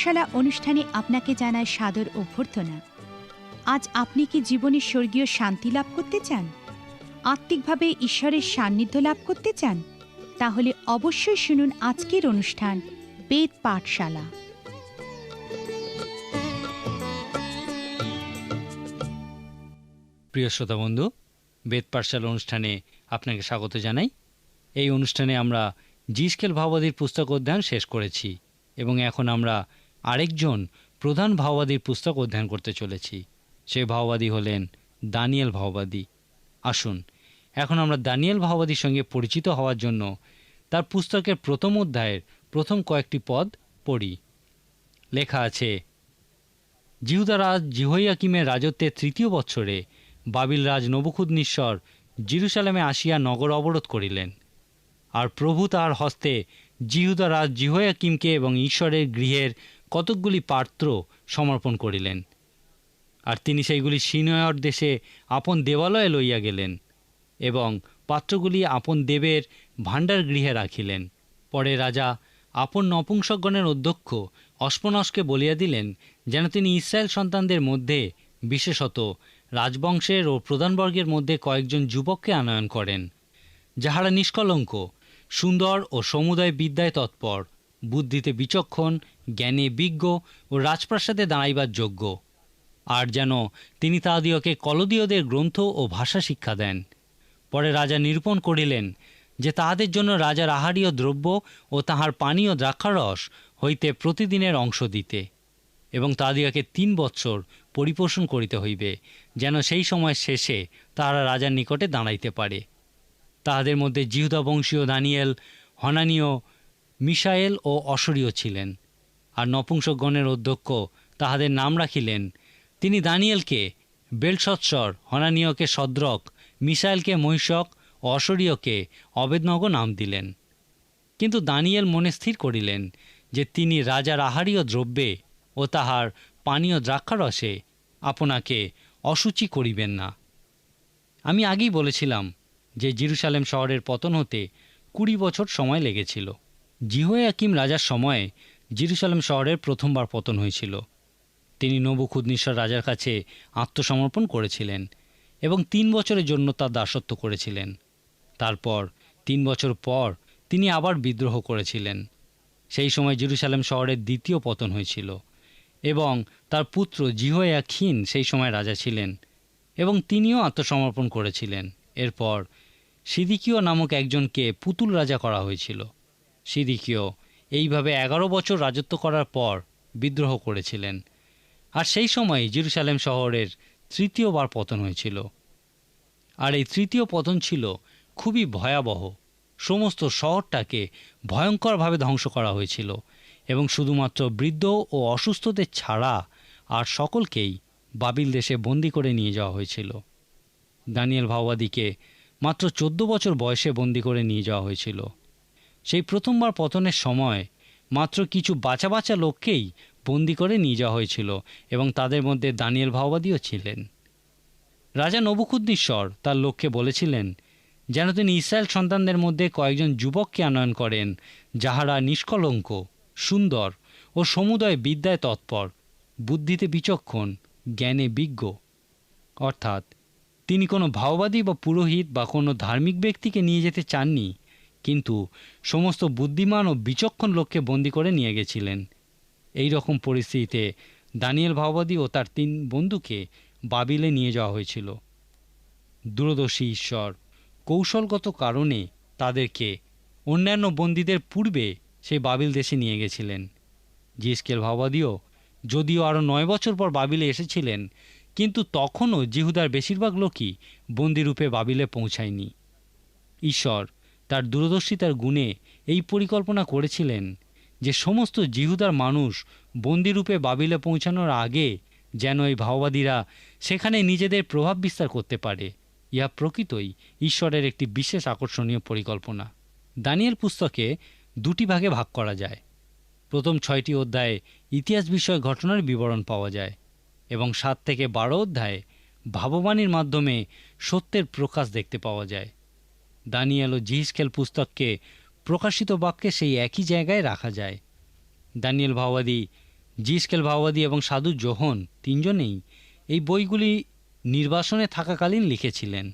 পাঠশালা অনুষ্ঠানে আপনাকে জানায় সাদর অভ্যর্থনা। আজ আপনি কি জীবনে স্বর্গীয় শান্তি লাভ করতে চান? আত্মিকভাবে ঈশ্বরের সান্নিধ্য লাভ করতে চান? তাহলে অবশ্যই শুনুন আজকের অনুষ্ঠান, বেদ পাঠশালা। প্রিয় শ্রোতা বন্ধু, বেদ পাঠশালা অনুষ্ঠানে আপনাকে স্বাগত জানাই। এই অনুষ্ঠানে আমরা জিসকেল ভাওবাদীর পুস্তক অধ্যয়ন শেষ করেছি এবং এখন আমরা আরেকজন প্রধান ভাওবাদীর পুস্তক অধ্যয়ন করতে চলেছি। সেই ভাওবাদী হলেন দানিয়েল ভাওবাদী। আসুন, এখন আমরা দানিয়েল ভাওবাদীর সঙ্গে পরিচিত হওয়ার জন্য তার পুস্তকের প্রথম অধ্যায়ের প্রথম কয়েকটি পদ পড়ি। লেখা আছে, জিহুদারাজ জিহইয়াকিমের রাজত্বের তৃতীয় বৎসরে বাবিল রাজ নবুখুদনিশ্বর জিরুসালামে আসিয়া নগর অবরোধ করিলেন। আর প্রভু তাহার হস্তে জিহুদা রাজ জিহয়াকিমকে এবং ঈশ্বরের গৃহের কতকগুলি পাত্র সমর্পণ করিলেন। আর তিনি সেইগুলি সিনয়র দেশে আপন দেবালয়ে লইয়া গেলেন এবং পাত্রগুলি আপন দেবের ভাণ্ডার গৃহে রাখিলেন। পরে রাজা আপন নপুংসকগণের অধ্যক্ষ অস্পনসকে বলিয়া দিলেন, যেন তিনি ইসরায়েল সন্তানদের মধ্যে, বিশেষত রাজবংশের ও প্রধানবর্গের মধ্যে কয়েকজন যুবককে আনয়ন করেন, যাহারা নিষ্কলঙ্ক, সুন্দর ও সমুদায় বিদ্যায় তৎপর, বুদ্ধিতে বিচক্ষণ জ্ঞানে বিজ্ঞ ও রাজপ্রাসাদে দাঁড়াইবার যোগ্য। আর যেন তিনি তাহাদিওকে কলদীয়দের গ্রন্থ ও ভাষা শিক্ষা দেন। পরে রাজা নিরূপণ করিলেন যে তাহাদের জন্য রাজার আহারীয় দ্রব্য ও তাহার পানীয় দ্রাক্ষারস হইতে প্রতিদিনের অংশ দিতে এবং তাহাদিওকে তিন বৎসর পরিপোষণ করিতে হইবে, যেন সেই সময় শেষে তাহারা রাজার নিকটে দাঁড়াইতে পারে। তাহাদের মধ্যে জিহুদা বংশীয় দানিয়েল, হনানীয়, মিশায়েল ও অসরীয় ছিলেন। আর নপুংসকগণের অধ্যক্ষ তাহাদের নাম রাখিলেন। তিনি দানিয়েলকে, বেলসৎসর, হনানীয়কে সদ্রক মিসাইলকে মহিষক ও অসরীয়কে অবেদনগ নাম দিলেন। কিন্তু দানিয়েল মনে স্থির করিলেন যে তিনি রাজার আহারীয় দ্রব্যে ও তাহার পানীয় দ্রাক্ষারসে আপনাকে অসুচি করিবেন না। আমি আগেই বলেছিলাম যে জিরুসালেম শহরের পতন হতে কুড়ি বছর সময় লেগেছিল। জিহোয়াকিম রাজার সময়ে জিরুসালেম শহরের প্রথমবার পতন হয়েছিল। তিনি নবুখুদনিশ্বর রাজার কাছে আত্মসমর্পণ করেছিলেন এবং তিন বছরের জন্য তার দাসত্ব করেছিলেন। তারপর তিন বছর পর তিনি আবার বিদ্রোহ করেছিলেন। সেই সময় জেরুসালেম শহরের দ্বিতীয় পতন হয়েছিল এবং তার পুত্র জিহোয়া খিন সেই সময় রাজা ছিলেন এবং তিনিও আত্মসমর্পণ করেছিলেন। এরপর সিদিকীয় নামক একজনকে পুতুল রাজা করা হয়েছিল। সিদিকীয় এইভাবে এগারো বছর রাজত্ব করার পর বিদ্রোহ করেছিলেন। আর সেই সময় জেরুসালেম শহরের তৃতীয়বার পতন হয়েছিল। আর এই তৃতীয় পতন ছিল খুবই ভয়াবহ। সমস্ত শহরটাকে ভয়ঙ্করভাবে ধ্বংস করা হয়েছিল এবং শুধুমাত্র বৃদ্ধ ও অসুস্থদের ছাড়া আর সকলকেই বাবিল দেশে বন্দি করে নিয়ে যাওয়া হয়েছিল। দানিয়েল ভাওবাদীকে মাত্র চোদ্দ বছর বয়সে বন্দি করে নিয়ে যাওয়া হয়েছিল। সেই প্রথমবার পতনের সময় মাত্র কিছু বাঁচা বাঁচা লোককেই বন্দি করে নিয়ে যাওয়া হয়েছিল এবং তাদের মধ্যে দানিয়েল ভাওবাদীও ছিলেন। রাজা নবুকুদ্দীশ্বর তার লোককে বলেছিলেন, যেন তিনি ইসরায়েল সন্তানদের মধ্যে কয়েকজন যুবককে আনয়ন করেন, যাহারা নিষ্কলঙ্ক, সুন্দর ও সমুদয় বিদ্যায় তৎপর, বুদ্ধিতে বিচক্ষণ, জ্ঞানে বিজ্ঞ। অর্থাৎ তিনি কোনো ভাওবাদী বা পুরোহিত বা কোনো ধার্মিক ব্যক্তিকে নিয়ে যেতে চাননি। কিন্তু সমস্ত বুদ্ধিমান ও বিচক্ষণ লোককে বন্দি করে নিয়ে গেছিলেন। এই রকম পরিস্থিতিতে দানিয়েল ভাওবাদী ও তার তিন বন্ধুকে বাবিলে নিয়ে যাওয়া হয়েছিল। দূরদর্শী ঈশ্বর, কৌশলগত কারণে তাদেরকে অন্যান্য বন্দীদের পূর্বে সেই বাবিল দেশে নিয়ে গেছিলেন। জিসকেল ভাওবাদীও যদিও আরও নয় বছর পর বাবিলে এসেছিলেন, কিন্তু তখনও জিহুদার বেশিরভাগ লোকই বন্দিরূপে বাবিলে পৌঁছায়নি। ঈশ্বর তার দূরদর্শিতার গুণে এই পরিকল্পনা করেছিলেন যে সমস্ত জিহুদার মানুষ বন্দিরূপে বাবিলে পৌঁছানোর আগে যেন এই ভাওবাদীরা সেখানে নিজেদের প্রভাব বিস্তার করতে পারে। ইহা প্রকৃতই ঈশ্বরের একটি বিশেষ আকর্ষণীয় পরিকল্পনা। দানিয়েল পুস্তকে দুটি ভাগে ভাগ করা যায়। প্রথম ছয়টি অধ্যায়ে ইতিহাস বিষয়ক ঘটনার বিবরণ পাওয়া যায় এবং সাত থেকে বারো অধ্যায়ে ভাববাণীর মাধ্যমে সত্যের প্রকাশ দেখতে পাওয়া যায়। দানিয়েল ও জিহিসকেল পুস্তককে প্রকাশিত বাক্যে সেই একই জায়গায় রাখা যায়। দানিয়েল ভাওবাদী জিসকেল ভাওবাদী এবং সাধু জোহন তিনজনেই এই বইগুলি নির্বাসনে থাকাকালীন লিখেছিলেন।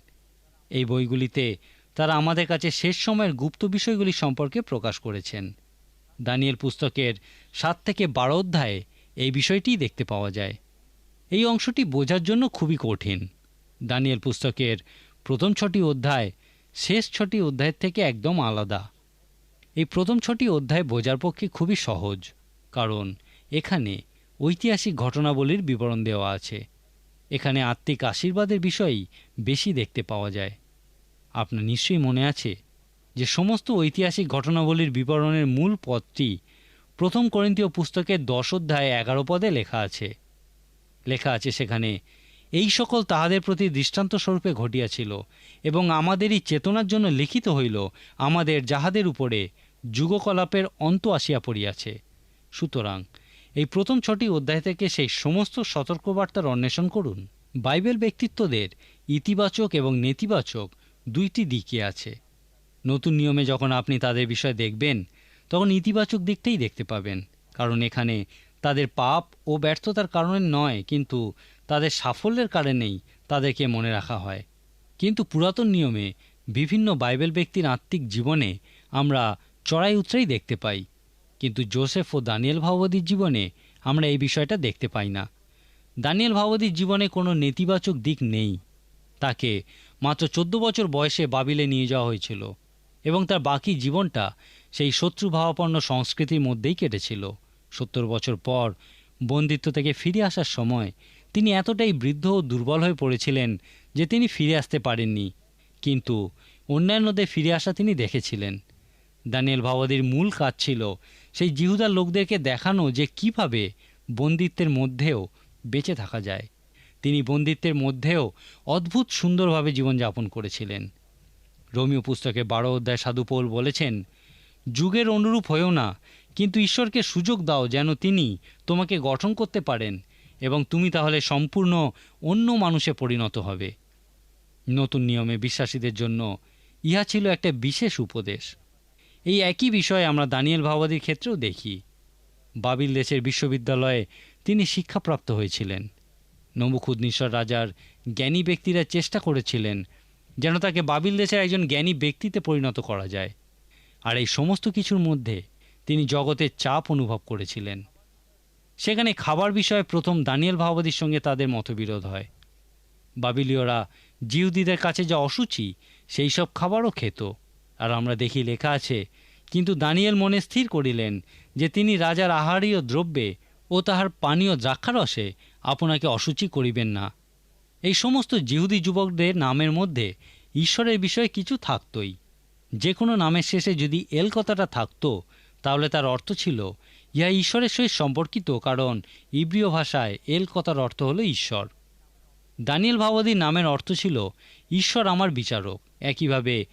এই বইগুলিতে তারা আমাদের কাছে শেষ সময়ের গুপ্ত বিষয়গুলি সম্পর্কে প্রকাশ করেছেন। দানিয়েল পুস্তকের সাত থেকে বারো অধ্যায়ে এই বিষয়টিই দেখতে পাওয়া যায়। এই অংশটি বোঝার জন্য খুবই কঠিন। দানিয়েল পুস্তকের প্রথম ছটি অধ্যায় শেষ ছটি অধ্যায়ের থেকে একদম আলাদা। এই প্রথম ছটি অধ্যায় বোঝার পক্ষে খুবই সহজ, কারণ এখানে ঐতিহাসিক ঘটনাবলীর বিবরণ দেওয়া আছে। এখানে আত্মিক আশীর্বাদের বিষয়ই বেশি দেখতে পাওয়া যায়। আপনার নিশ্চয়ই মনে আছে যে সমস্ত ঐতিহাসিক ঘটনাবলীর বিবরণের মূল পদটি প্রথম করিন্তীয় পুস্তকের দশ অধ্যায় এগারো পদে লেখা আছে। লেখা আছে সেখানে এই সকল তাহাদের প্রতি দৃষ্টান্ত স্বরূপে ঘটিয়াছিল এবং আমাদেরই চেতনার জন্য লিখিত হইল, আমাদের যাহাদের উপরে যুগকলাপের অন্ত আসিয়া পড়িয়াছে। সুতরাং এই প্রথম ছটি অধ্যায় থেকে সেই সমস্ত সতর্কবার্তার অন্বেষণ করুন। বাইবেল ব্যক্তিত্বদের ইতিবাচক এবং নেতিবাচক দুইটি দিকে আছে। নতুন নিয়মে যখন আপনি তাদের বিষয় দেখবেন, তখন ইতিবাচক দিকটাই দেখতে পাবেন, কারণ এখানে তাদের পাপ ও ব্যর্থতার কারণে নয়, কিন্তু তাদের সাফল্যের কারণেই তাদেরকে মনে রাখা হয়। কিন্তু পুরাতন নিয়মে বিভিন্ন বাইবেল ব্যক্তির আত্মিক জীবনে আমরা চড়াই উতরাই দেখতে পাই। কিন্তু জোসেফ ও দানিয়েল ভাববাদীর জীবনে আমরা এই বিষয়টা দেখতে পাই না। দানিয়েল ভাববাদীর জীবনে কোনো নেতিবাচক দিক নেই। তাকে মাত্র চোদ্দ বছর বয়সে বাবিলে নিয়ে যাওয়া হয়েছিল এবং তার বাকি জীবনটা সেই শত্রুভাবাপন্ন সংস্কৃতির মধ্যেই কেটেছিল। সত্তর বছর পর বন্দিত্ব থেকে ফিরে আসার সময় তিনি এতটাই বৃদ্ধ ও দুর্বল হয়ে পড়েছিলেন যে তিনি ফিরে আসতে পারেননি। কিন্তু অন্যান্যদের ফিরে আসা তিনি দেখেছিলেন। দানিয়েল ভাবাদির মূল কাজ ছিল সেই জিহুদার লোকদেরকে দেখানো যে কীভাবে বন্দিত্বের মধ্যেও বেঁচে থাকা যায়। তিনি বন্দিত্বের মধ্যেও অদ্ভুত সুন্দরভাবে জীবনযাপন করেছিলেন। রোমিও পুস্তকে বারো অধ্যায় সাধু পৌল বলেছেন, যুগের অনুরূপ হয়েও না, কিন্তু ঈশ্বরকে সুযোগ দাও যেন তিনি তোমাকে গঠন করতে পারেন। এবং তুমি তাহলে সম্পূর্ণ অন্য মানুষে পরিণত হবে। নতুন নিয়মে বিশ্বাসীদের জন্য ইহা ছিল একটা বিশেষ উপদেশ। এই একই বিষয় আমরা দানিয়েল ভাওবাদীর ক্ষেত্রেও দেখি। বাবিল দেশের বিশ্ববিদ্যালয়ে তিনি শিক্ষাপ্রাপ্ত হয়েছিলেন। নবুখুদনিশ্বর রাজার জ্ঞানী ব্যক্তিরা চেষ্টা করেছিলেন যেন তাকে বাবিল দেশের একজন জ্ঞানী ব্যক্তিতে পরিণত করা যায়। আর এই সমস্ত কিছুর মধ্যে তিনি জগতের চাপ অনুভব করেছিলেন। সেখানে খাবার বিষয়ে প্রথম দানিয়েল ভাওবাদীর সঙ্গে তাদের মতবিরোধ হয়। বাবিলীয়রা জিহুদিদের কাছে যা অসুচি, সেই সব খাবারও খেত। আর আমরা দেখি লেখা আছে, কিন্তু দানিয়েল মনে স্থির করিলেন যে তিনি রাজার আহারীয় দ্রব্যে ও তাহার পানীয় দ্রাক্ষারসে আপনাকে অসুচি করিবেন না। এই সমস্ত জিহুদি যুবকদের নামের মধ্যে ঈশ্বরের বিষয়ে কিছু থাকতই। যে কোনো নামের শেষে যদি এল কথাটা থাকতো, তাহলে তার অর্থ ছিল ইহা ঈশ্বরের সহিত সম্পর্কিত, কারণ ইব্রিয় ভাষায় এল কথার অর্থ হলো ঈশ্বর। দানিয়েল ভাবাদীর নামের অর্থ ছিল, ঈশ্বর আমার বিচারক। একইভাবে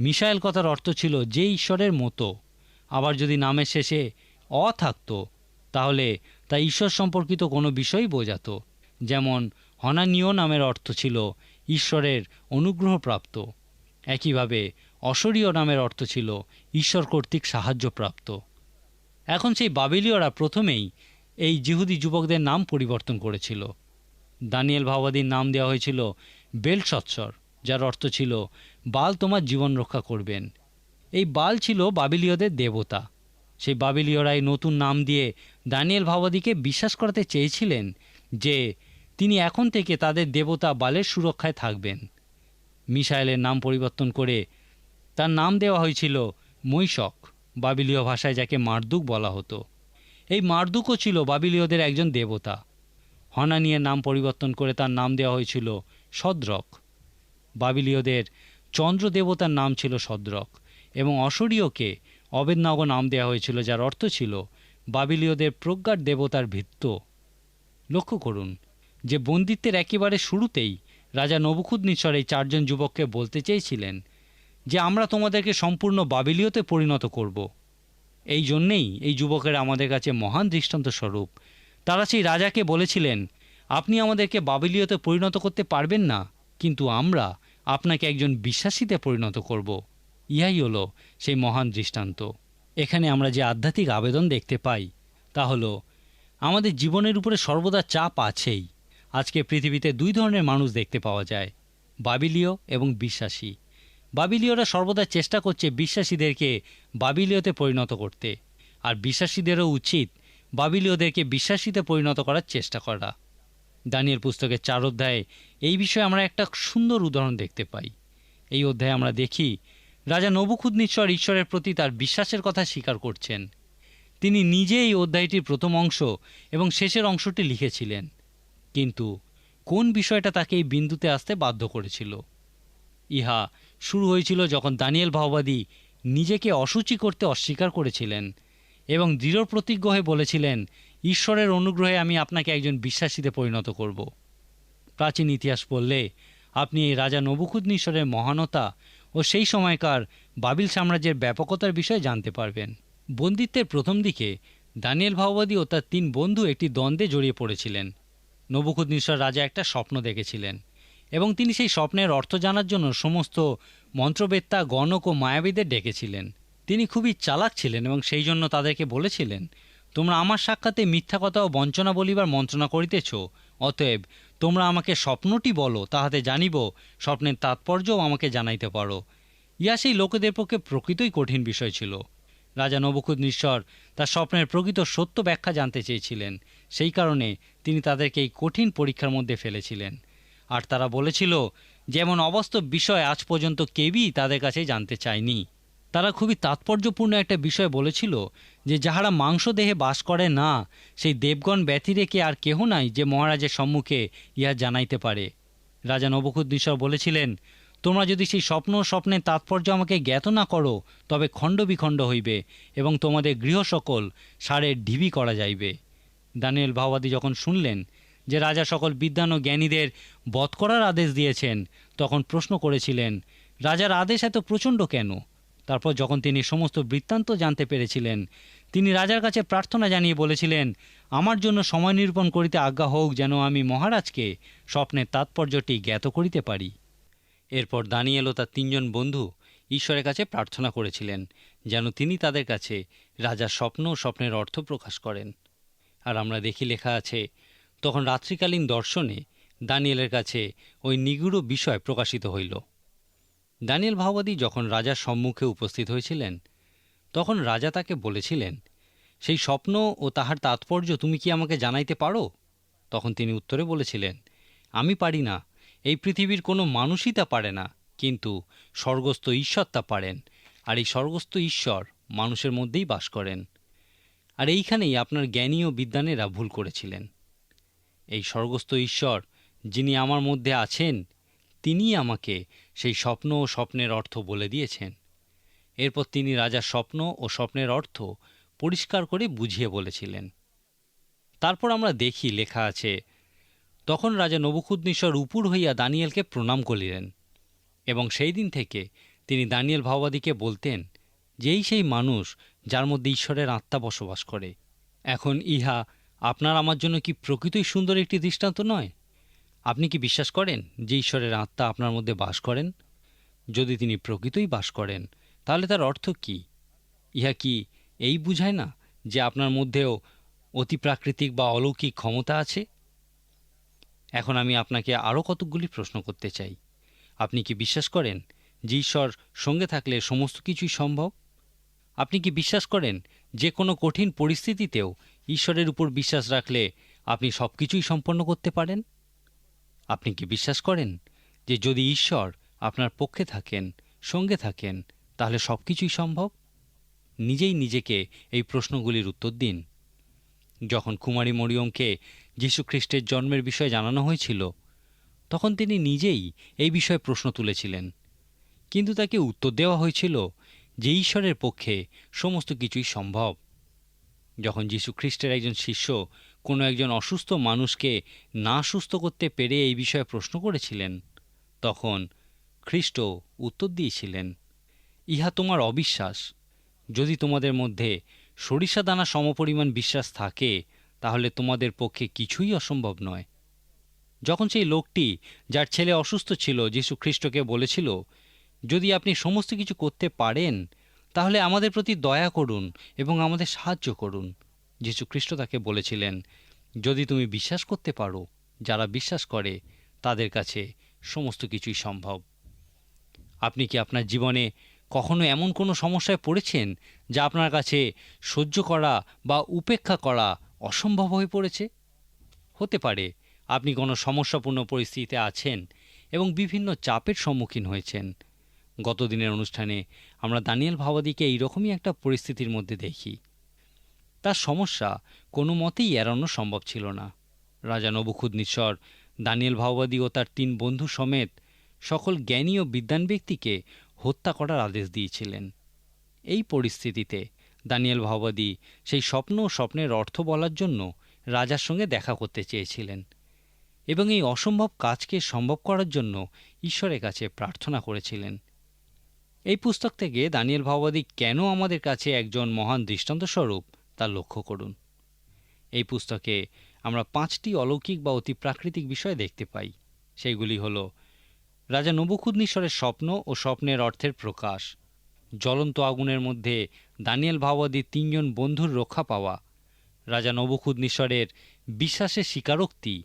মিশায়েল কথার অর্থ ছিল, যে ঈশ্বরের মতো। আবার যদি নামের শেষে অ থাকত, তাহলে তা ঈশ্বর সম্পর্কিত কোনো বিষয়ই বোঝাত। যেমন, হনানীয় নামের অর্থ ছিল, ঈশ্বরের অনুগ্রহপ্রাপ্ত। একইভাবে অসরীয় নামের অর্থ ছিল, ঈশ্বর কর্তৃক সাহায্যপ্রাপ্ত। এখন সেই বাবিলীয়রা প্রথমেই এই জিহুদি যুবকদের নাম পরিবর্তন করেছিল। দানিয়েল ভাওবাদীর নাম দেওয়া হয়েছিল বেল সৎসর যার অর্থ ছিল, বাল তোমার জীবন রক্ষা করবেন। এই বাল ছিল বাবিলীয়দের দেবতা। সেই বাবিলীয়রাই নতুন নাম দিয়ে দানিয়েল ভাওবাদীকে বিশ্বাস করাতে চেয়েছিলেন যে, তিনি এখন থেকে তাদের দেবতা বালের সুরক্ষায় থাকবেন। মিসাইলের নাম পরিবর্তন করে তার নাম দেওয়া হয়েছিল মৈশক। বাবিলীয় ভাষায় যাকে মার্দুক বলা হতো। এই মার্দুকও ছিল বাবিলীয়দের একজন দেবতা। হনানিয়ের নাম পরিবর্তন করে তার নাম দেওয়া হয়েছিল সদ্রক। বাবিলীয়দের চন্দ্র দেবতার নাম ছিল সদ্রক এবং অসরীয়কে অবেদনগ নাম দেওয়া হয়েছিল, যার অর্থ ছিল বাবিলীয়দের প্রজ্ঞার দেবতার ভিত্ত লক্ষ্য করুন যে বন্দিত্বের একেবারে শুরুতেই রাজা নবুখুদনিশ্বর এই চারজন যুবককে বলতে চেয়েছিলেন যে আমরা তোমাদেরকে সম্পূর্ণ বাবিলীয়তে পরিণত করব। এই জন্যেই এই যুবকেরা আমাদের কাছে মহান দৃষ্টান্ত স্বরূপ। তারা সেই রাজাকে বলেছিলেন, আপনি আমাদেরকে বাবিলীয়তে পরিণত করতে পারবেন না, কিন্তু আমরা আপনাকে একজন বিশ্বাসীতে পরিণত করব। ইহাই হলো সেই মহান দৃষ্টান্ত। এখানে আমরা যে আধ্যাত্মিক আবেদন দেখতে পাই, তা হলো, আমাদের জীবনের উপরে সর্বদা চাপ আছেই। আজকে পৃথিবীতে দুই ধরনের মানুষ দেখতে পাওয়া যায়, বাবিলীয় এবং বিশ্বাসী। বাবিলীয়রা সর্বদা চেষ্টা করছে বিশ্বাসীদেরকে বাবিলীয়তে পরিণত করতে। আর বিশ্বাসীদেরও উচিত বাবিলীয়দেরকে বিশ্বাসীতে পরিণত করার চেষ্টা করা। দানিয়ের পুস্তকের চার অধ্যায়ে এই বিষয়ে আমরা একটা সুন্দর উদাহরণ দেখতে পাই। এই অধ্যায়ে আমরা দেখি, রাজা নবুখুদনিশ্বর ঈশ্বরের প্রতি তার বিশ্বাসের কথা স্বীকার করছেন। তিনি নিজে এই অধ্যায়টির প্রথম অংশ এবং শেষের অংশটি লিখেছিলেন। কিন্তু কোন বিষয়টা তাকে এই বিন্দুতে আসতে বাধ্য করেছিল? ইহা শুরু হয়েছিল যখন দানিয়েল ভাওবাদী নিজেকে অসুচি করতে অস্বীকার করেছিলেন এবং দৃঢ় প্রতিজ্ঞ হয়ে বলেছিলেন, ঈশ্বরের অনুগ্রহে আমি আপনাকে একজন বিশ্বাসীতে পরিণত করব। প্রাচীন ইতিহাস বললে, আপনি এই রাজা নবুকুদনিশ্বরের মহানতা ও সেই সময়কার বাবিল সাম্রাজ্যের ব্যাপকতার বিষয়ে জানতে পারবেন। বন্দিত্বের প্রথম দিকে দানিয়েল ভাওবাদী ও তার তিন বন্ধু একটি দ্বন্দ্বে জড়িয়ে পড়েছিলেন। নবুকুদনিশ্বর রাজা একটা স্বপ্ন দেখেছিলেন। এবং তিনি সেই স্বপ্নের অর্থ জানার জন্য সমস্ত মন্ত্রবেত্তা, গণক ও মায়াবীদের ডেকেছিলেন। তিনি খুবই চালাক ছিলেন এবং সেই জন্য তাদেরকে বলেছিলেন, তোমরা আমার সাক্ষাতে মিথ্যা কথা ও বঞ্চনা বলিবার মন্ত্রণা করিতেছ। অতএব তোমরা আমাকে স্বপ্নটি বলো, তাহাতে জানিব, স্বপ্নের তাৎপর্যও আমাকে জানাইতে পারো। ইহা সেই লোকেদের পক্ষে প্রকৃতই কঠিন বিষয় ছিল। রাজা নবকুদনিশ্বর তার স্বপ্নের প্রকৃত সত্য ব্যাখ্যা জানতে চেয়েছিলেন। সেই কারণে তিনি তাদেরকে এই কঠিন পরীক্ষার মধ্যে ফেলেছিলেন। আর তারা বলেছিল, যেমন অবাস্তব বিষয় আজ পর্যন্ত কেউই তাদের কাছে জানতে চায়নি। তারা খুবই তাৎপর্যপূর্ণ একটা বিষয় বলেছিল যে, যাহারা মাংস দেহে বাস করে না, সেই দেবগণ ব্যতি রেখে আর কেহ নাই যে মহারাজের সম্মুখে ইহা জানাইতে পারে। রাজা নবকুদ্দিশ্বর বলেছিলেন, তোমরা যদি সেই স্বপ্ন স্বপ্নের তাৎপর্য আমাকে জ্ঞাত না করো, তবে খণ্ড বিখণ্ড হইবে এবং তোমাদের গৃহ সকল সারের ঢিবি করা যাইবে। দানিয়েল ভাওবাদী যখন শুনলেন যে রাজা সকল বিদ্বান ও জ্ঞানীদের বধ করার আদেশ দিয়েছেন, তখন প্রশ্ন করেছিলেন, রাজার আদেশ এত প্রচণ্ড কেন? তারপর যখন তিনি সমস্ত বৃত্তান্ত জানতে পেরেছিলেন, তিনি রাজার কাছে প্রার্থনা জানিয়ে বলেছিলেন, আমার জন্য সময় নিরূপণ করিতে আজ্ঞা হোক যেন আমি মহারাজকে স্বপ্নের তাৎপর্যটি জ্ঞাত করিতে পারি। এরপর দানিয়েল ও তার তিনজন বন্ধু ঈশ্বরের কাছে প্রার্থনা করেছিলেন, যেন তিনি তাদের কাছে রাজার স্বপ্ন ও স্বপ্নের অর্থ প্রকাশ করেন। আর আমরা দেখি লেখা আছে তখন রাত্রিকালীন দর্শনে দানিয়েলের কাছে ওই নিগুড় বিষয় প্রকাশিত হইল। দানিয়েল ভাওবাদী যখন রাজার সম্মুখে উপস্থিত হয়েছিলেন, তখন রাজা তাকে বলেছিলেন, সেই স্বপ্ন ও তাহার তাৎপর্য তুমি কি আমাকে জানাইতে পারো? তখন তিনি উত্তরে বলেছিলেন, আমি পারি না, এই পৃথিবীর কোনো মানুষই তা পারে না, কিন্তু স্বর্গস্থ ঈশ্বর তা পারেন, আর এই স্বর্গস্থ ঈশ্বর মানুষের মধ্যেই বাস করেন। আর এইখানেই আপনার জ্ঞানী ও বিদ্বানেরা ভুল করেছিলেন। এই স্বর্গস্থ ঈশ্বর যিনি আমার মধ্যে আছেন, তিনিই আমাকে সেই স্বপ্ন ও স্বপ্নের অর্থ বলে দিয়েছেন। এরপর তিনি রাজার স্বপ্ন ও স্বপ্নের অর্থ পরিষ্কার করে বুঝিয়ে বলেছিলেন। তারপর আমরা দেখি লেখা আছে, তখন রাজা নবুখুদ্নিশ্বর উপুর হইয়া দানিয়েলকে প্রণাম করিলেন এবং সেই দিন থেকে তিনি দানিয়েল ভাওবাদীকে বলতেন, যেই সেই মানুষ যার মধ্যে ঈশ্বরের আত্মা বসবাস করে, এখন ইহা আপনার আমার জন্য কি প্রকৃতই সুন্দর একটি দৃষ্টান্ত নয়? আপনি কি বিশ্বাস করেন যে ঈশ্বরের আত্মা আপনার মধ্যে বাস করেন? যদি তিনি প্রকৃতই বাস করেন, তাহলে তার অর্থ কি? ইহা কি এই বুঝায় না যে আপনার মধ্যেও অতিপ্রাকৃতিক বা অলৌকিক ক্ষমতা আছে? এখন আমি আপনাকে আরও কতকগুলি প্রশ্ন করতে চাই। আপনি কি বিশ্বাস করেন যে ঈশ্বর সঙ্গে থাকলে সমস্ত কিছুই সম্ভব? আপনি কি বিশ্বাস করেন যে কোনো কঠিন পরিস্থিতিতেও ঈশ্বরের উপর বিশ্বাস রাখলে আপনি সব কিছুই সম্পন্ন করতে পারেন? আপনি কি বিশ্বাস করেন যে যদি ঈশ্বর আপনার পক্ষে থাকেন, সঙ্গে থাকেন, তাহলে সব কিছুই সম্ভব? নিজেই নিজেকে এই প্রশ্নগুলির উত্তর দিন। যখন কুমারী মরিয়মকে যীশুখ্রিস্টের জন্মের বিষয়ে জানানো হয়েছিল, তখন তিনি নিজেই এই বিষয়ে প্রশ্ন তুলেছিলেন। কিন্তু তাকে উত্তর দেওয়া হয়েছিল যে ঈশ্বরের পক্ষে সমস্ত কিছুই সম্ভব। যখন যীশুখ্রিস্টের একজন শিষ্য কোনো একজন অসুস্থ মানুষকে না সুস্থ করতে পেরে এই বিষয়ে প্রশ্ন করেছিলেন, তখন খ্রিস্ট উত্তর দিয়েছিলেন, ইহা তোমার অবিশ্বাস। যদি তোমাদের মধ্যে সরিষা দানা সমপরিমাণ বিশ্বাস থাকে, তাহলে তোমাদের পক্ষে কিছুই অসম্ভব নয়। যখন সেই লোকটি যার ছেলে অসুস্থ ছিল যীশু খ্রিস্টকে বলেছিল, যদি আপনি সমস্ত কিছু করতে পারেন তাহলে আমাদের প্রতি দয়া করুন এবং আমাদের সাহায্য করুন। যীশু খ্রিস্ট তাকে বলেছিলেন, যদি তুমি বিশ্বাস করতে পারো, যারা বিশ্বাস করে, তাদের কাছে সমস্ত কিছুই সম্ভব। আপনি কি আপনার জীবনে কখনো এমন কোনো সমস্যায় পড়েছেন, যা আপনার কাছে সহ্য করা বা উপেক্ষা করা অসম্ভব হয়ে পড়েছে? হতে পারে, আপনি কোনো সমস্যাপূর্ণ পরিস্থিতিতে আছেন এবং বিভিন্ন চাপের সম্মুখীন হয়েছেন। গত দিনের অনুষ্ঠানে আমরা দানিয়েল ভাবাদিকে এইরকমই একটা পরিস্থিতির মধ্যে দেখি। তার সমস্যা কোনো মতেই এড়ানো সম্ভব ছিল না। রাজা নবুখুদনিশ্বর, দানিয়েল ভাওবাদী ও তার তিন বন্ধু সমেত সকল জ্ঞানী ও বিদ্বান ব্যক্তিকে হত্যা করার আদেশ দিয়েছিলেন। এই পরিস্থিতিতে দানিয়েল ভাওবাদী সেই স্বপ্ন ও স্বপ্নের অর্থ বলার জন্য রাজার সঙ্গে দেখা করতে চেয়েছিলেন এবং এই অসম্ভব কাজকে সম্ভব করার জন্য ঈশ্বরের কাছে প্রার্থনা করেছিলেন। এই পুস্তক থেকে দানিয়েল ভাওবাদী কেন আমাদের কাছে একজন মহান দৃষ্টান্তস্বরূপ তা লক্ষ্য করুন। এই পুস্তকে আমরা পাঁচটি অলৌকিক বা অতি প্রাকৃতিক বিষয় দেখতে পাই। সেইগুলি হল, রাজা নবুকুদনিশ্বরের স্বপ্ন ও স্বপ্নের অর্থের প্রকাশ, জ্বলন্ত আগুনের মধ্যে দানিয়েল ভাওবাদীর তিনজন বন্ধুর রক্ষা পাওয়া, রাজা নবুকুদনিশ্বরের বিশ্বাসের স্বীকারোক্তি,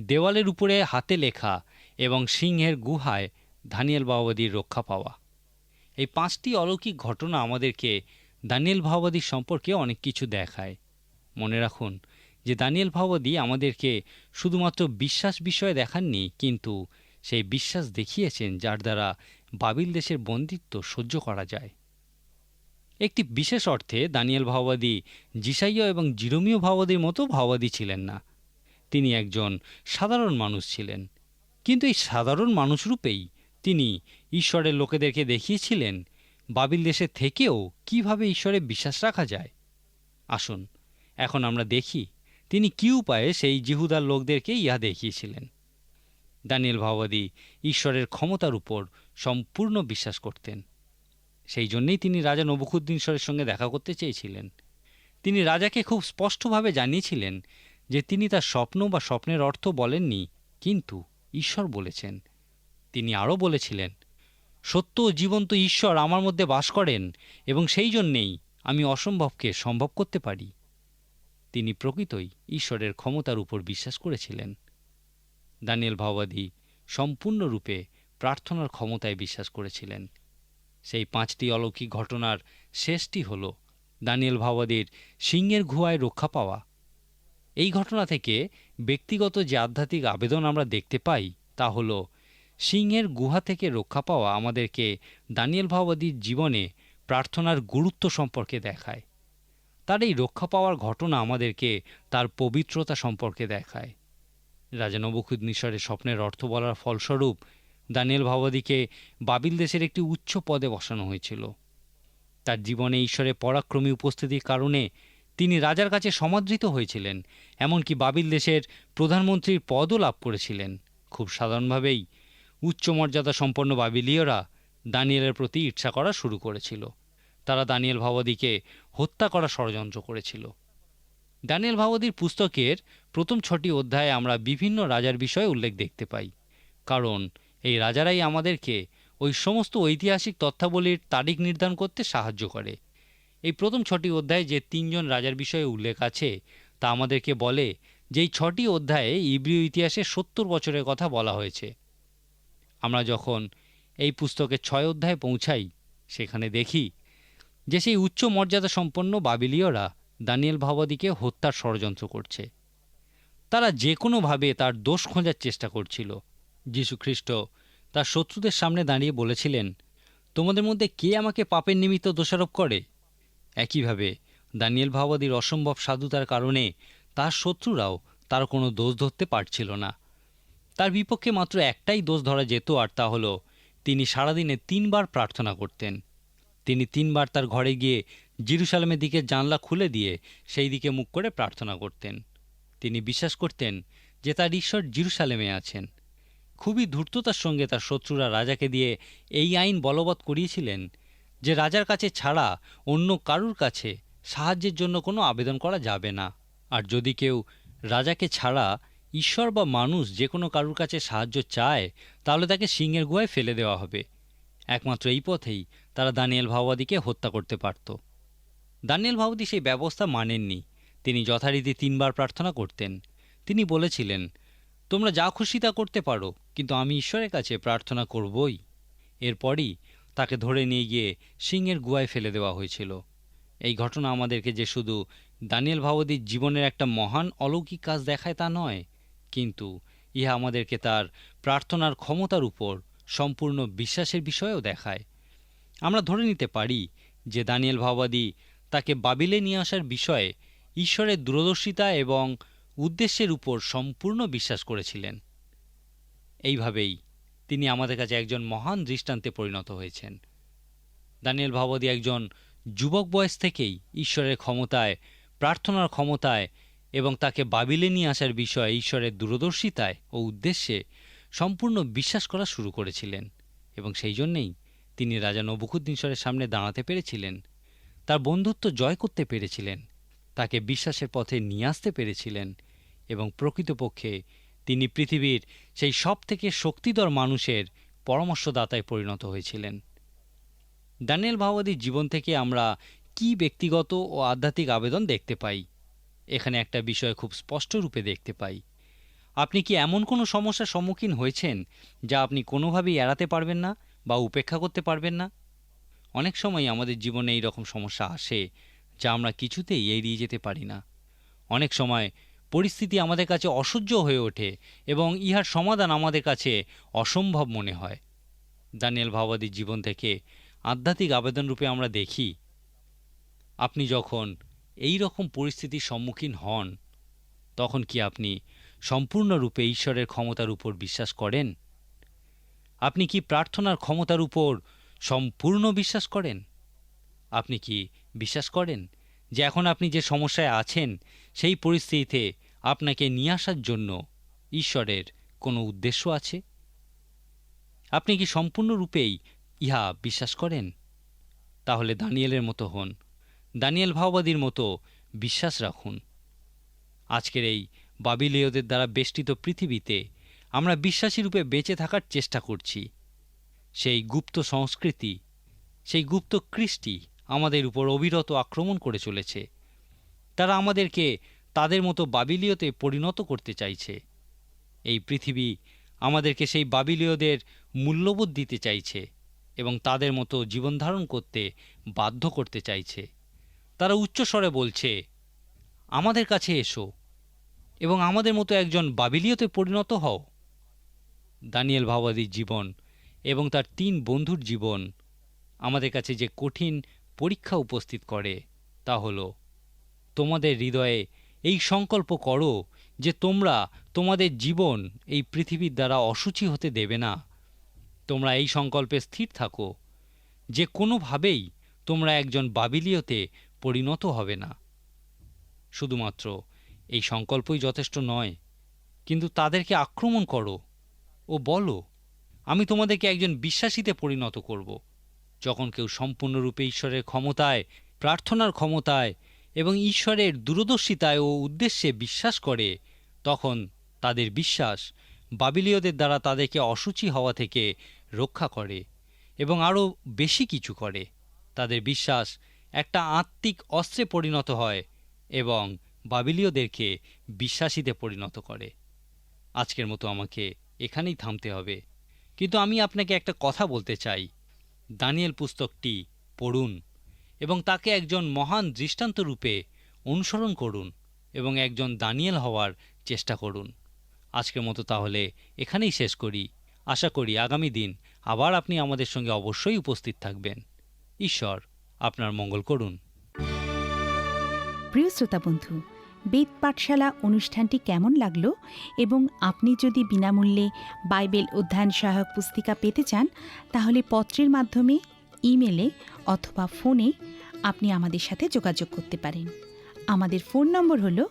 দেওয়ালের উপরে হাতে লেখা এবং সিংহের গুহায় দানিয়েল ভাওবাদীর রক্ষা পাওয়া। এই পাঁচটি অলৌকিক ঘটনা আমাদেরকে দানিয়েল ভাওবাদী সম্পর্কে অনেক কিছু দেখায়। মনে রাখুন যে দানিয়েল ভাওবাদী আমাদেরকে শুধুমাত্র বিশ্বাস বিষয়ে দেখাননি, কিন্তু সেই বিশ্বাস দেখিয়েছেন যার দ্বারা বাবিল দেশের বন্দিত্ব সহ্য করা যায়। একটি বিশেষ অর্থে দানিয়েল ভাওবাদী জিসাইয় এবং জিরোমীয় ভাওবাদীর মতো ভাওবাদী ছিলেন না। তিনি একজন সাধারণ মানুষ ছিলেন। কিন্তু এই সাধারণ মানুষরূপেই তিনি ঈশ্বরের লোকেদেরকে দেখিয়েছিলেন, বাবিল দেশে থেকেও কীভাবে ঈশ্বরে বিশ্বাস রাখা যায়? আসুন, এখন আমরা দেখি তিনি কী উপায়ে সেই জিহুদার লোকদেরকে ইহা দেখিয়েছিলেন। দানিয়েল ভাওবাদী ঈশ্বরের ক্ষমতার উপর সম্পূর্ণ বিশ্বাস করতেন। সেই জন্যেই তিনি রাজা নবুখুদ্দিনশ্বরের সঙ্গে দেখা করতে চেয়েছিলেন। তিনি রাজাকে খুব স্পষ্টভাবে জানিয়েছিলেন যে তিনি তার স্বপ্ন বা স্বপ্নের অর্থ বলেননি, কিন্তু ঈশ্বর বলেছেন তিনি আরও বলেছিলেন, সত্য জীবন্ত ঈশ্বর আমার মধ্যে বাস করেন এবং সেই জন্যেই আমি অসম্ভবকে সম্ভব করতে পারি। তিনি প্রকৃতই ঈশ্বরের ক্ষমতার উপর বিশ্বাস করেছিলেন। দানিয়েল ভাওবাদী সম্পূর্ণরূপে প্রার্থনার ক্ষমতায় বিশ্বাস করেছিলেন। সেই পাঁচটি অলৌকিক ঘটনার শেষটি হল দানিয়েল ভাওবাদীর সিংহের গুহায় রক্ষা পাওয়া। এই ঘটনা থেকে ব্যক্তিগত যে আধ্যাত্মিক আবেদন আমরা দেখতে পাই তা হল সিংহের গুহা থেকে রক্ষা পাওয়া আমাদেরকে দানিয়েল ভাওবাদীর জীবনে প্রার্থনার গুরুত্ব সম্পর্কে দেখায়। তার এই রক্ষা পাওয়ার ঘটনা আমাদেরকে তার পবিত্রতা সম্পর্কে দেখায়। রাজা নবকুদনিশ্বরের স্বপ্নের অর্থ বলার ফলস্বরূপ দানিয়েল ভাওবাদীকে বাবিল দেশের একটি উচ্চ পদে বসানো হয়েছিল। তার জীবনে ঈশ্বরের পরাক্রমী উপস্থিতির কারণে তিনি রাজার কাছে সমাদৃত হয়েছিলেন, এমনকি বাবিল দেশের প্রধানমন্ত্রীর পদও লাভ করেছিলেন। খুব সাধারণভাবেই উচ্চ মর্যাদা সম্পন্ন বাবিলীয়রা দানিয়েলের প্রতি ঈর্ষা করা শুরু করেছিল। তারা দানিয়েল ভাওবাদীকে হত্যা করা ষড়যন্ত্র করেছিল। দানিয়েল ভাওবাদীর পুস্তকের প্রথম ছটি অধ্যায়ে আমরা বিভিন্ন রাজার বিষয়ে উল্লেখ দেখতে পাই। কারণ, এই রাজারাই আমাদেরকে ওই সমস্ত ঐতিহাসিক তথ্যাবলীর তারিখ নির্ধারণ করতে সাহায্য করে। এই প্রথম ছটি অধ্যায়ে যে তিনজন রাজার বিষয়ে উল্লেখ আছে, তা আমাদেরকে বলে যে এই ছটি অধ্যায়ে ইব্রিয় ইতিহাসে সত্তর বছরের কথা বলা হয়েছে। আমরা যখন এই পুস্তকের ছয় অধ্যায়ে পৌঁছাই, সেখানে দেখি যে সেই উচ্চ মর্যাদা সম্পন্ন বাবিলীয়রা দানিয়েল ভাবাদিকে হত্যার ষড়যন্ত্র করছে। তারা যে কোনোভাবে তার দোষ খোঁজার চেষ্টা করছিল। যীশুখ্রিস্ট তার শত্রুদের সামনে দাঁড়িয়ে বলেছিলেন, তোমাদের মধ্যে কে আমাকে পাপের নিমিত্ত দোষারোপ করে? একইভাবে দানিয়েল ভাবাদির অসম্ভব সাধুতার কারণে তার শত্রুরাও তার কোনো দোষ ধরতে পারছিল না। তার বিপক্ষে মাত্র একটাই দোষ ধরা যেত আর তা হলো, তিনি সারাদিনে তিনবার প্রার্থনা করতেন। তিনি তিনবার তার ঘরে গিয়ে জিরুসালামের দিকে জানলা খুলে দিয়ে সেই দিকে মুখ করে প্রার্থনা করতেন। তিনি বিশ্বাস করতেন যে তার ঈশ্বর জিরুসালেমে আছেন। খুবই ধূর্ততার সঙ্গে তার শত্রুরা রাজাকে দিয়ে এই আইন বলবৎ করিয়েছিলেন যে রাজার কাছে ছাড়া অন্য কারুর কাছে সাহায্যের জন্য কোনো আবেদন করা যাবে না। আর যদি কেউ রাজাকে ছাড়া ঈশ্বর বা মানুষ যে কোনো কারুর কাছে সাহায্য চায়, তাহলে তাকে সিংহের গুহায় ফেলে দেওয়া হবে। একমাত্র এই পথেই তারা দানিয়েল ভাওবাদীকে হত্যা করতে পারত। দানিয়েল ভাওবাদী সেই ব্যবস্থা মানেননি। তিনি যথারীতি তিনবার প্রার্থনা করতেন। তিনি বলেছিলেন, তোমরা যা খুশি তা করতে পারো, কিন্তু আমি ঈশ্বরের কাছে প্রার্থনা করবই। এরপরই তাকে ধরে নিয়ে গিয়ে সিংহের গুহায় ফেলে দেওয়া হয়েছিল। এই ঘটনা আমাদেরকে যে শুধু দানিয়েল ভাবদীর জীবনের একটা মহান অলৌকিক কাজ দেখায় তা নয় কিন্তু ইহা আমাদেরকে তার প্রার্থনার ক্ষমতার উপর সম্পূর্ণ বিশ্বাসের বিষয়েও দেখায়। আমরা ধরে নিতে পারি যে দানিয়েল ভাওবাদী তাকে বাবিলে নিয়ে আসার বিষয়ে ঈশ্বরের দূরদর্শিতা এবং উদ্দেশ্যের উপর সম্পূর্ণ বিশ্বাস করেছিলেন। এইভাবেই তিনি আমাদের কাছে একজন মহান দৃষ্টান্তে পরিণত হয়েছেন। দানিয়েল ভাবদী একজন যুবক বয়স থেকেই ঈশ্বরের ক্ষমতায়, প্রার্থনার ক্ষমতায় এবং তাকে বাবিলে নিয়ে আসার বিষয়ে ঈশ্বরের দূরদর্শিতায় ও উদ্দেশ্যে সম্পূর্ণ বিশ্বাস করা শুরু করেছিলেন এবং সেই জন্যেই তিনি রাজা নবুকুদ্দিনশ্বরের সামনে দাঁড়াতে পেরেছিলেন। তার বন্ধুত্ব জয় করতে পেরেছিলেন। তাকে বিশ্বাসের পথে নিয়ে আসতে পেরেছিলেন এবং প্রকৃতপক্ষে তিনি পৃথিবীর সেই সব থেকে শক্তিধর মানুষের পরামর্শদাতায় পরিণত হয়েছিলেন। দানিয়েল ভাওবাদীর জীবন থেকে আমরা কি ব্যক্তিগত ও আধ্যাত্মিক আবেদন দেখতে পাই? এখানে একটা বিষয় খুব স্পষ্ট রূপে দেখতে পাই। আপনি কি এমন কোনো সমস্যার সম্মুখীন হয়েছেন যা আপনি কোনোভাবেই এড়াতে পারবেন না বা উপেক্ষা করতে পারবেন না? অনেক সময় আমাদের জীবনে এই রকম সমস্যা আসে যা আমরা কিছুতেই এড়িয়ে যেতে পারি না। অনেক সময় পরিস্থিতি আমাদের কাছে অসহ্য হয়ে ওঠে এবং ইহার সমাধান আমাদের কাছে অসম্ভব মনে হয়। দানিয়েল ভাওবাদীর জীবন থেকে আধ্যাত্মিক আবেদন রূপে আমরা দেখি, আপনি যখন এই রকম পরিস্থিতির সম্মুখীন হন, তখন কি আপনি সম্পূর্ণরূপে ঈশ্বরের ক্ষমতার উপর বিশ্বাস করেন? আপনি কি প্রার্থনার ক্ষমতার উপর সম্পূর্ণ বিশ্বাস করেন? আপনি কি বিশ্বাস করেন যে এখন আপনি যে সমস্যায় আছেন, সেই পরিস্থিতিতে আপনাকে নিয়ে আসার জন্য ঈশ্বরের কোনো উদ্দেশ্য আছে? আপনি কি সম্পূর্ণরূপেই ইহা বিশ্বাস করেন? তাহলে দানিয়েলের মতো হন। দানিয়েল ভাওবাদীর মতো বিশ্বাস রাখুন। আজকের এই বাবিলীয়দের দ্বারা বেষ্টিত পৃথিবীতে আমরা বিশ্বাসী রূপে বেঁচে থাকার চেষ্টা করছি। সেই গুপ্ত সংস্কৃতি, সেই গুপ্ত কৃষ্টি আমাদের উপর অবিরত আক্রমণ করে চলেছে। তারা আমাদেরকে তাদের মতো বাবিলীয়তে পরিণত করতে চাইছে। এই পৃথিবী আমাদেরকে সেই বাবিলীয়দের মূল্যবোধ দিতে চাইছে এবং তাদের মতো জীবনধারণ করতে বাধ্য করতে চাইছে। তারা উচ্চস্বরে বলছে, আমাদের কাছে এসো এবং আমাদের মতো একজন বাবিলীয়তে পরিণত হও। দানিয়েল ভাওবাদীর জীবন এবং তার তিন বন্ধুর জীবন আমাদের কাছে যে কঠিন পরীক্ষা উপস্থিত করে, তা হলো, তোমাদের হৃদয়ে এই সংকল্প করো যে তোমরা তোমাদের জীবন এই পৃথিবীর দ্বারা অসুচি হতে দেবে না। তোমরা এই সংকল্পে স্থির থাকো। যে কোনোভাবেই তোমরা একজন বাবিলীয়তে পরিণত হবে না। শুধুমাত্র এই সংকল্পই যথেষ্ট নয়, কিন্তু তাদেরকে আক্রমণ করো ও বলো, আমি তোমাদেরকে একজন বিশ্বাসীতে পরিণত করব, যখন কেউ সম্পূর্ণরূপে ঈশ্বরের ক্ষমতায়, প্রার্থনার ক্ষমতায় এবং ঈশ্বরের দূরদর্শিতায় ও উদ্দেশ্যে বিশ্বাস করে, তখন তাদের বিশ্বাস বাবিলীয়দের দ্বারা তাদেরকে অসুচি হওয়া থেকে রক্ষা করে এবং আরও বেশি কিছু করে। তাদের বিশ্বাস একটা আত্মিক অস্ত্রে পরিণত হয় এবং বাবিলীয়দেরকে বিশ্বাসীতে পরিণত করে। আজকের মতো আমাকে এখানেই থামতে হবে। কিন্তু আমি আপনাকে একটা কথা বলতে চাই। দানিয়েল পুস্তকটি পড়ুন এবং তাকে একজন মহান দৃষ্টান্ত রূপে অনুসরণ করুন এবং একজন দানিয়েল হওয়ার চেষ্টা করুন। আজকের মতো তাহলে এখানেই শেষ করি। আশা করি আগামী দিন আবার আপনি আমাদের সঙ্গে অবশ্যই উপস্থিত থাকবেন। ঈশ্বর আপনার মঙ্গল করুন। প্রিয় শ্রোতা বন্ধু, বেদ পাঠশালা অনুষ্ঠানটি কেমন লাগল এবং আপনি যদি বিনামূল্যে বাইবেল অধ্যয়ন সহায়ক পুস্তিকা পেতে চান, তাহলে পত্রের মাধ্যমে, ইমেলে অথবা ফোনে আপনি আমাদের সাথে যোগাযোগ করতে পারেন। আমাদের ফোন নম্বর হল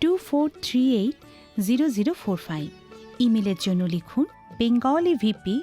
two four three eight zero zero four five. ইমেলের জন্য লিখুন, Bengali VP